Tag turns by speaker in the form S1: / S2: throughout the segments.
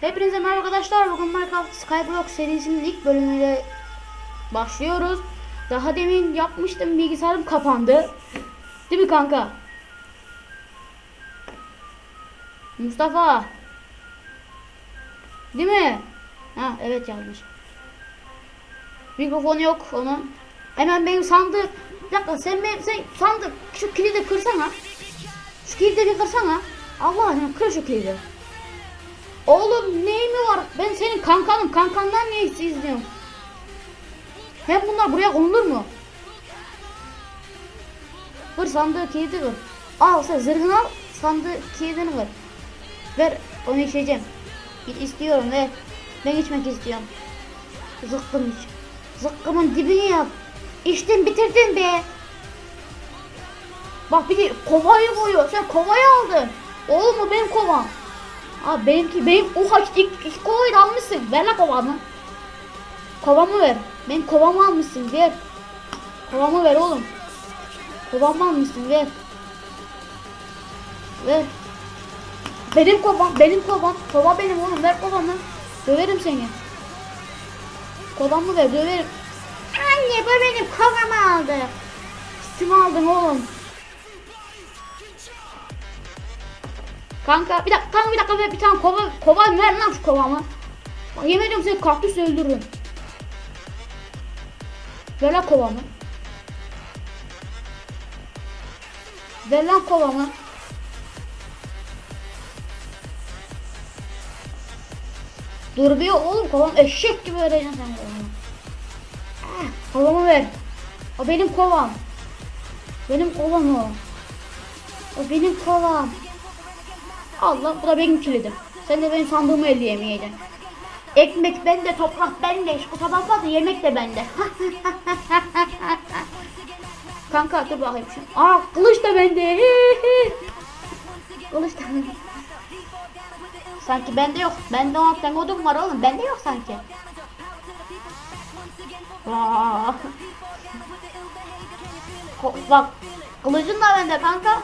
S1: Hepinize merhaba arkadaşlar. Bugün Minecraft Skyblock serisinin ilk bölümüyle başlıyoruz. Daha demin yapmıştım bilgisayarım kapandı. Değil mi kanka? Mustafa. Değil mi? Ha evet yazmış. Mikrofonu yok onun. Hemen benim sandık. Bir dakika sen benim sen sandık şu kilidi kırsana. Şu kilidi bir kırsana. Allah aşkına kır şu kilidi. Oğlum ney var? Ben senin kankanım. Kankandan niye izliyorum? Hem bunlar buraya konulur mu? Kır sandığı kilidi kır. Al sen zırhını al. Sandığı kilidini kır. Ver onu içeceğim. İstiyorum ver. Ben içmek istiyorum. Zıkkım iç. Zıkkımın dibini yap. İçtin bitirdin be. Bak bir de kovayı koyuyor. Sen kovayı aldın. Oğlum o benim kovam. Abi benimki benim oha iki, iki, kovayı da almışsın. Ver la kovamı. Kovamı ver. Benim kovamı almışsın ver. Kovamı ver oğlum. Kovamı almışsın ver. Ver. Benim kovam, benim kovam. Kova benim oğlum ver kovamı. Döverim seni. Kovamı ver döverim. Anne bu benim kovamı aldı. Üstüme aldın oğlum. Kanka bir dakika kanka bir dakika ver bir tane kova kova ver lan şu kovamı. Yemin ediyorum seni kaktüs öldürürüm. Ver lan kovamı. Ver lan kovamı. Dur bir oğlum kovam eşek gibi vereceğim sen kovamı. Kovamı ver. O benim kovam. Benim kovam o. O benim kovam. Allah bu da benim kilidim. Sen de benim sandığımı elleyemeyeceksin. Ekmek bende, toprak bende. Şu kadar fazla yemek de bende. Kanka dur bakayım şu. Aa kılıç da bende. kılıç da bende. Sanki bende yok. Bende tane odun var oğlum. Bende yok sanki. Aa. Bak kılıcın da bende kanka.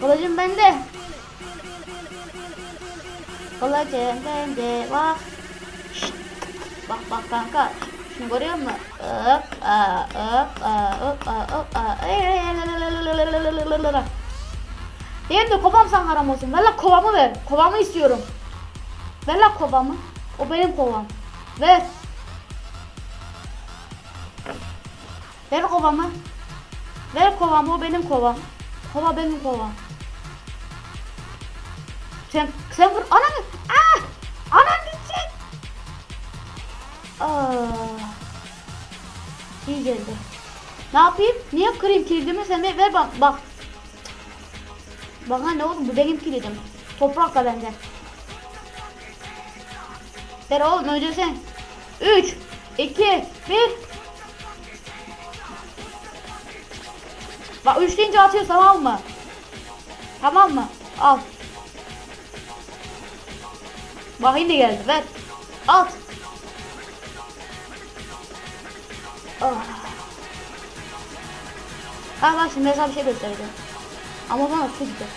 S1: Kılıcım bende. Kılıcım bende bak. Bak bak kanka. Şunu görüyor musun? Hop, aa, hop, aa, hop, aa, hop, aa. Benim de kovam sana haram olsun. Ver lan kovamı ver. Kovamı istiyorum. Ver lan kovamı. O benim kovam. Ver. Ver kovamı. Ver kovamı o benim kovam. Kova benim kovam. Sen sen vur ananı. Ah! Anan gidecek. Aa. İyi geldi. Ne yapayım? Niye kırayım kilidimi? Sen ver, ver bak bak. Bana ne oğlum bu benim kilidim. Toprak da bende. Ver oğlum önce sen. 3 2 1 Bak 3 deyince atıyor tamam mı? Tamam mı? Al. Bak yine geldi ver. At. Ah. Ha bak şimdi mesela bir şey göstereceğim. Ama bana su gider.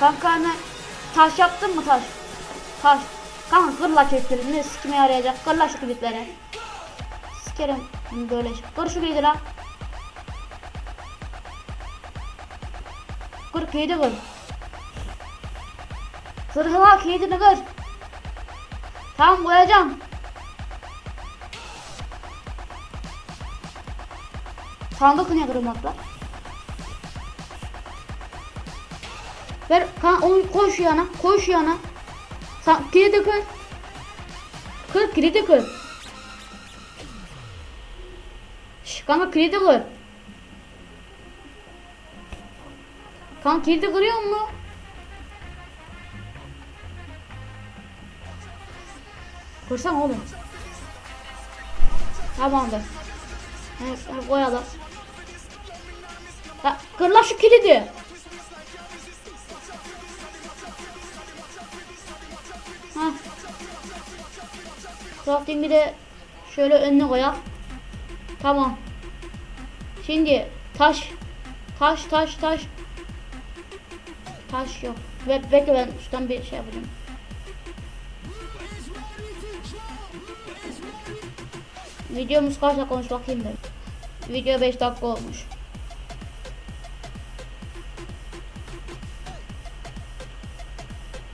S1: Kanka hemen taş yaptın mı taş? Taş. Kanka kırla kilitleri. Ne sikime yarayacak? Kırla şu kilitleri. Sikerim şu kilidi lan. Kır kilidi kır. Zırhına kilidini kır. Tamam koyacağım. Sandık ne kırmakla? Ver kan onu koy şu yana. Koy şu yana. Sen kilidi kır. Kır kilidi kır. Kanka kilidi kır. Kanka kilidi kırıyor mu? Kırsana oğlum. Tamamdır. Evet, koyalım. Ya, kır lan şu kilidi. Ha. Crafting bir de şöyle önüne koyalım. Tamam. Şimdi taş. Taş taş taş. Taş yok. Ve bekle ben şuradan bir şey yapacağım. Videomuz kaç dakika olmuş bakayım da. Video 5 dakika olmuş.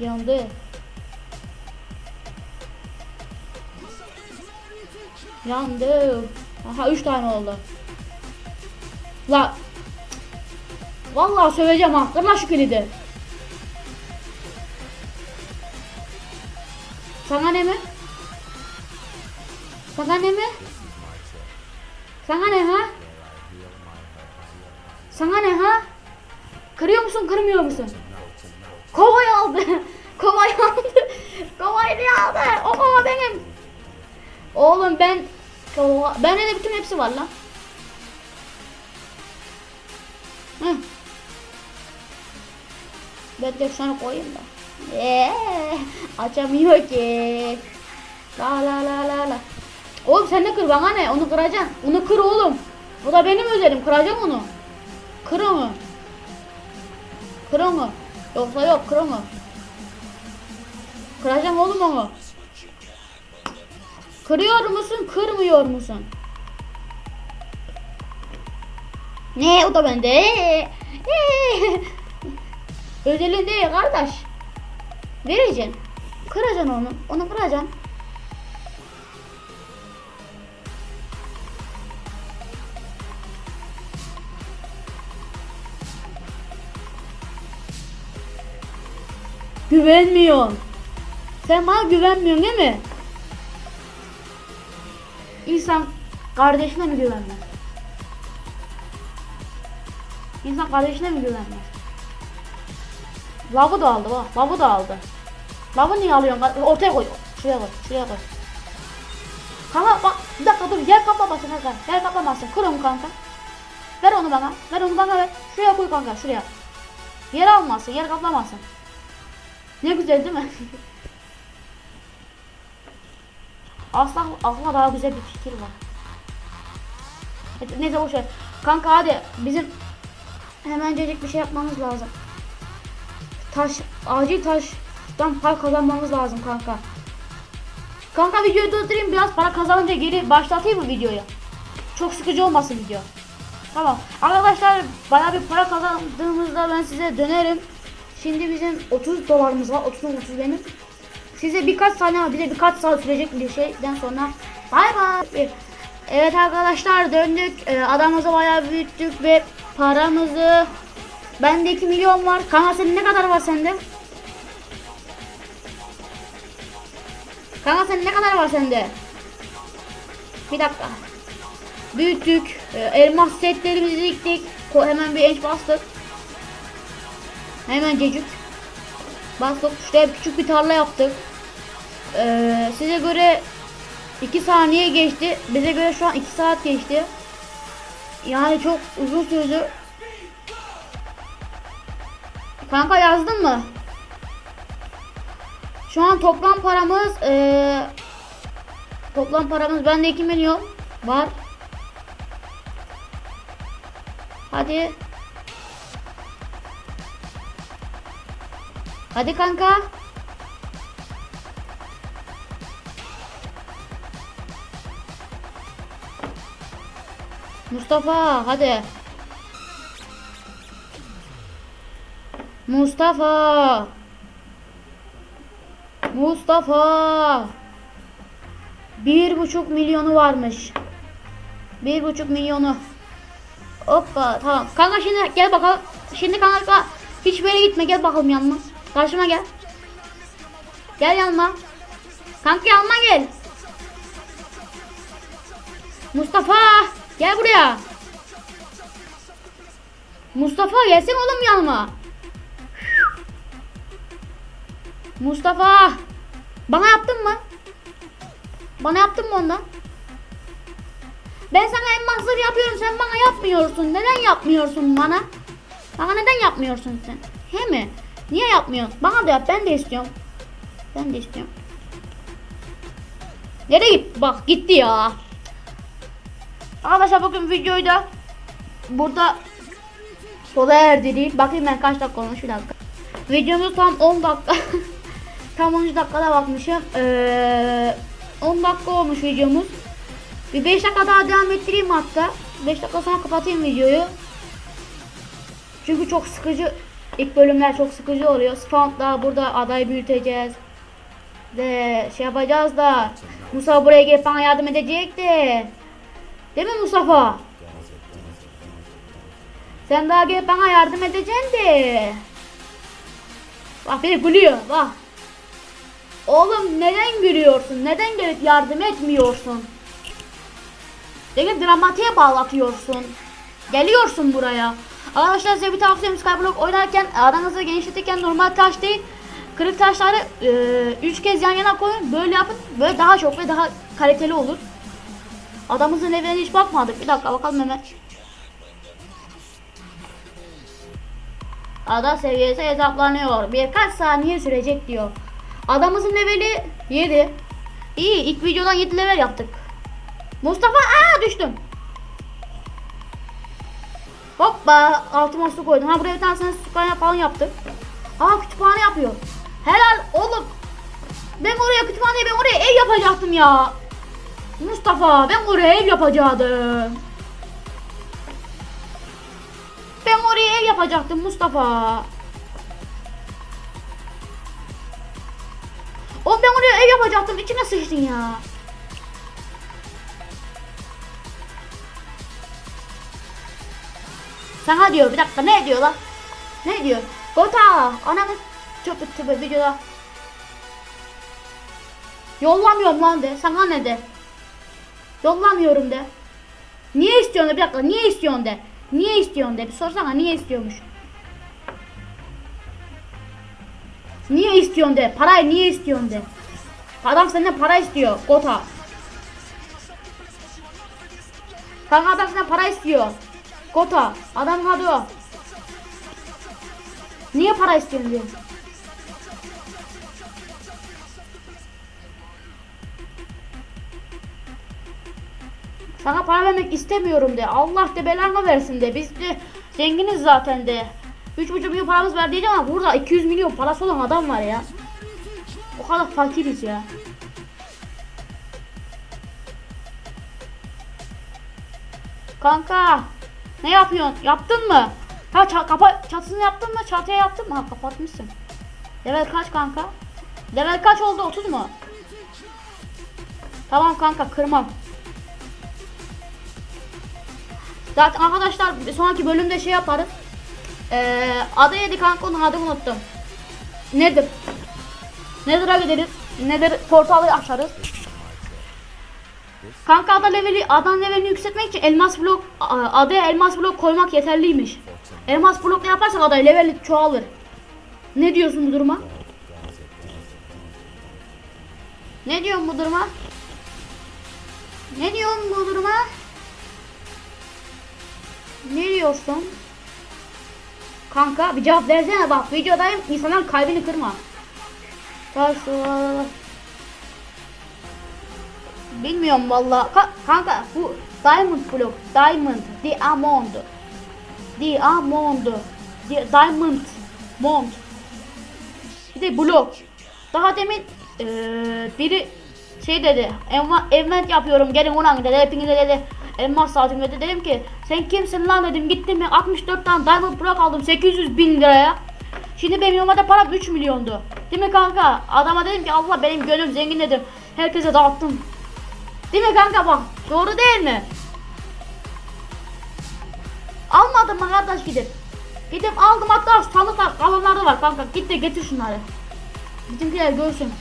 S1: Yandı. Yandı. Aha 3 tane oldu. La. Vallahi söyleyeceğim ha. Kırma şu kilidi. Sana ne mi? Sana ne mi? Sana ne ha? Sana ne ha? Kırıyor musun kırmıyor musun? Kovayı aldı. Kovayı aldı. Kovayı niye aldı? O kova benim. Oğlum ben. Bende de bütün hepsi var lan. Hı. Ben de şunu koyayım da. Eee, açamıyor ki. La la la la la. Oğlum sen de kır bana ne? Onu kıracaksın. Onu kır oğlum. Bu da benim özelim. Kıracağım onu. Kır onu. Kır onu. Yoksa yok kır onu. Kıracağım oğlum onu. Kırıyor musun, kırmıyor musun? Ne o da bende. Ee, kardeş. Vereceksin. Kıracaksın onu. Onu kıracaksın. Güvenmiyorsun. Sen bana güvenmiyorsun değil mi? İnsan kardeşine mi güvenmez? İnsan kardeşine mi güvenmez? Lavı da aldı bak. Lavı da aldı. Lavı niye alıyorsun? Ortaya koy. Şuraya koy. Şuraya koy. Kanka bak bir dakika dur. Yer kaplamasın kanka. Yer kaplamasın. Kır onu kanka. Ver onu bana. Ver onu bana ver. Şuraya koy kanka. Şuraya. Yer almasın. Yer kaplamasın. Ne güzel değil mi? Asla aklıma daha güzel bir fikir var. Neyse boş ver. Kanka hadi bizim hemencecik bir şey yapmamız lazım. Taş, acil taştan para kazanmamız lazım kanka. Kanka videoyu durdurayım biraz para kazanınca geri başlatayım mı videoyu? Çok sıkıcı olmasın video. Tamam. Arkadaşlar bana bir para kazandığımızda ben size dönerim. Şimdi bizim 30 dolarımız var. 30 30 benim. Size birkaç saniye bize birkaç saat sürecek bir şeyden sonra bay bay. Evet arkadaşlar döndük. Ee, adamımızı bayağı büyüttük ve paramızı bende 2 milyon var. Kanka senin ne kadar var sende? Kanka senin ne kadar var sende? Bir dakika. Büyüttük. Ee, elmas setlerimizi diktik. Hemen bir enç bastık. Hemen cecük. Bastık. Şuraya küçük bir tarla yaptık. Ee, size göre 2 saniye geçti. Bize göre şu an 2 saat geçti. Yani çok uzun sürdü. Kanka yazdın mı? Şu an toplam paramız ee, toplam paramız bende 2 milyon var. Hadi. Hadi kanka. Mustafa hadi. Mustafa. Mustafa. Bir buçuk milyonu varmış. Bir buçuk milyonu. Hoppa tamam. Kanka şimdi gel bakalım. Şimdi kanka hiçbir yere gitme gel bakalım yanıma. Karşıma gel. Gel yanıma. Kanka yanıma gel. Mustafa gel buraya. Mustafa gelsin oğlum yanıma. Mustafa bana yaptın mı? Bana yaptın mı ondan? Ben sana elmasları yapıyorum sen bana yapmıyorsun. Neden yapmıyorsun bana? Bana neden yapmıyorsun sen? He mi? Niye yapmıyorsun? Bana da yap ben de istiyorum. Ben de istiyorum. Nereye git? Bak gitti ya. Arkadaşlar bugün videoyu da burada sona erdireyim. Bakayım ben kaç dakika olmuş bir dakika. Videomuz tam 10 dakika. tam 13 dakikada bakmışım. Ee, 10 dakika olmuş videomuz. Bir 5 dakika daha devam ettireyim hatta. 5 dakika sonra kapatayım videoyu. Çünkü çok sıkıcı. İlk bölümler çok sıkıcı oluyor. Spawn'da burada aday büyüteceğiz. De şey yapacağız da. Mustafa buraya gelip bana yardım edecek de. Değil mi Mustafa? Sen daha gelip bana yardım edeceksin de. Bak beni gülüyor bak. Oğlum neden gülüyorsun? Neden gelip yardım etmiyorsun? Beni dramatiğe bağlatıyorsun. Geliyorsun buraya. Arkadaşlar size bir tavsiyem Skyblock oynarken aranızı genişletirken normal taş değil kırık taşları 3 kez yan yana koyun. Böyle yapın. Böyle daha çok ve daha kaliteli olur. Adamımızın evine hiç bakmadık. Bir dakika bakalım hemen. Ada seviyesi hesaplanıyor. Birkaç saniye sürecek diyor. Adamımızın leveli 7. İyi ilk videodan 7 level yaptık. Mustafa aa düştüm. Hoppa altıma su koydum. Ha buraya bir tane sana kütüphane falan yaptık. Aa kütüphane yapıyor. Helal oğlum. Ben oraya kütüphane ben oraya ev yapacaktım ya. Mustafa ben oraya ev yapacaktım. Ben oraya ev yapacaktım Mustafa. Oğlum ben oraya ev yapacaktım. İçine sıçtın ya. Sana diyor bir dakika ne diyor lan? Ne diyor? Gota ananı çok kötü videoda. Yollamıyorum lan de. Sana ne de? Yollamıyorum de. Niye istiyorsun de? Bir dakika niye istiyorsun de? Niye istiyorsun de? Bir sorsana niye istiyormuş? Niye istiyorsun de? Parayı niye istiyorsun de? Adam senden para istiyor. Gota. Kanka adam senden para istiyor. Gota. Adam hadi o. Niye para istiyorsun diyor. Sana para vermek istemiyorum de. Allah de belanı versin de. Biz de zenginiz zaten de. 3,5 milyon paramız var diyeceğim ama burada 200 milyon parası olan adam var ya. O kadar fakiriz ya. Kanka ne yapıyorsun? Yaptın mı? Ha kapa çatısını yaptın mı? Çatıya yaptın mı? Ha kapatmışsın. Level kaç kanka? Level kaç oldu? 30 mu? Tamam kanka kırmam. Zaten arkadaşlar sonraki bölümde şey yaparız. Ee, adı yedi kanka onun adını unuttum. Nedir? Nedir'a gideriz. Nedir portalı açarız. Kanka ada leveli, adan levelini yükseltmek için elmas blok, adaya elmas blok koymak yeterliymiş. Elmas blok ne yaparsan adaya leveli çoğalır. Ne diyorsun bu duruma? Ne diyorsun bu duruma? Ne diyorsun bu duruma? Diyorsun? Kanka bir cevap versene bak videodayım insanların kalbini kırma. Bilmiyorum valla. Ka- kanka bu diamond block. Diamond. Diamond. Diamond. Di- Diamond. Mond. Bir de blok. Daha demin eee, biri şey dedi. Event yapıyorum gelin ulan dedi. Hepinize dedi. Elmas saatim dedi. Dedim ki sen kimsin lan dedim. Gittim mi 64 tane diamond block aldım 800 bin liraya. Şimdi benim normalde param 3 milyondu. Değil mi kanka? Adama dedim ki Allah benim gönlüm zengin dedim. Herkese dağıttım. Değil mi kanka bak? Doğru değil mi? Almadım mı kardeş gidip? Gidip aldım hatta sandık kalanları var kanka. Git de getir şunları. Bizimkiler görsün.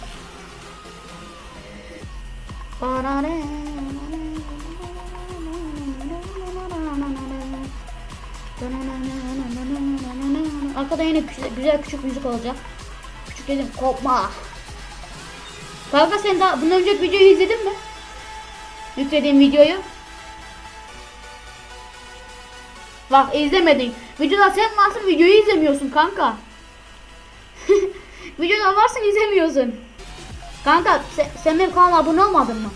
S1: Arkada yine güzel, güzel küçük müzik olacak. Küçük dedim kopma. Kanka sen daha bundan önce videoyu izledin mi? Yüklediğim videoyu. Bak izlemedin. Videoda sen varsın videoyu izlemiyorsun kanka. Videoda varsın izlemiyorsun. Kanka sen, sen benim kanalıma abone olmadın mı?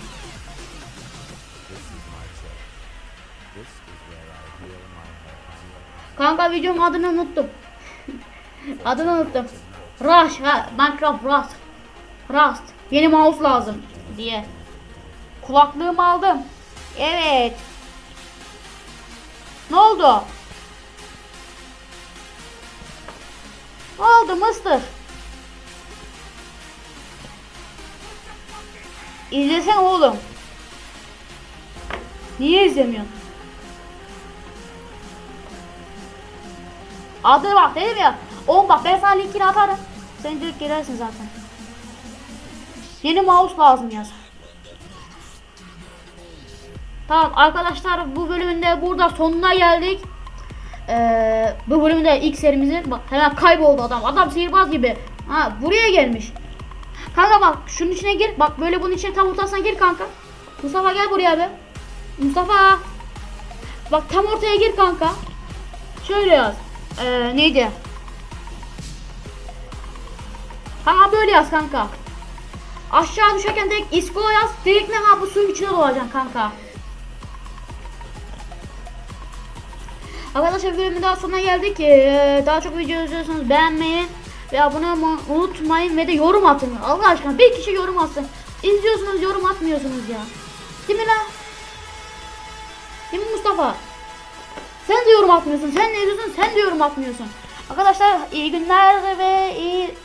S1: Kanka videonun adını unuttum. adını unuttum. Rush, ha, Minecraft Rust. Rust. Yeni mouse lazım diye. Kulaklığımı aldım. Evet. Ne oldu? Ne oldu mıstır? İzlesen oğlum. Niye izlemiyorsun? Adı bak dedim ya. Oğlum bak ben sana linkini atarım. Sen direkt girersin zaten. Yeni mouse lazım yaz. Tamam arkadaşlar bu bölümünde burada sonuna geldik. Ee, bu bölümde ilk serimizin bak hemen kayboldu adam. Adam sihirbaz gibi. Ha buraya gelmiş. Kanka bak şunun içine gir. Bak böyle bunun içine tam ortasına gir kanka. Mustafa gel buraya be. Mustafa. Bak tam ortaya gir kanka. Şöyle yaz. Ee, neydi? Kanka böyle yaz kanka. Aşağı düşerken direkt isko yaz. Direkt ne ha bu suyun içine dolacaksın kanka. Arkadaşlar bölümün daha sonuna geldik. Ee, daha çok video izliyorsanız beğenmeyi ve abone olmayı unutmayın ve de yorum atın. Allah aşkına bir kişi yorum atsın. İzliyorsunuz yorum atmıyorsunuz ya. Değil mi lan? Değil mi Mustafa? Sen de yorum atmıyorsun. Sen ne diyorsun? Sen de yorum atmıyorsun. Arkadaşlar iyi günler ve iyi